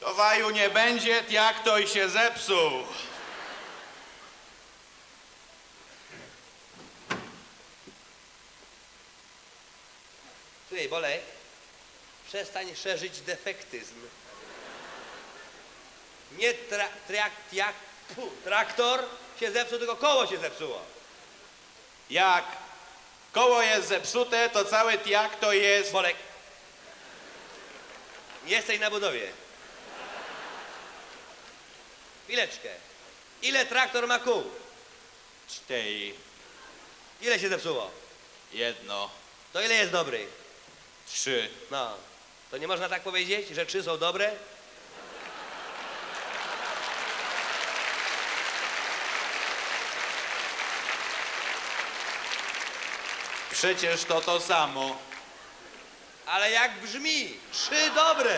To waju nie będzie, jak to i się zepsuł. Słuchaj, Bolek, przestań szerzyć defektyzm. Nie tra, jak, pu, traktor się zepsuł, tylko koło się zepsuło. Jak koło jest zepsute, to cały jak to jest... Bolek, nie jesteś na budowie. Chwileczkę. Ile traktor ma kół? Cztery, Ile się zepsuło? jedno, To ile jest dobry? trzy. No, to nie można tak powiedzieć, że trzy są dobre? Przecież to to samo. Ale jak brzmi? Trzy dobre!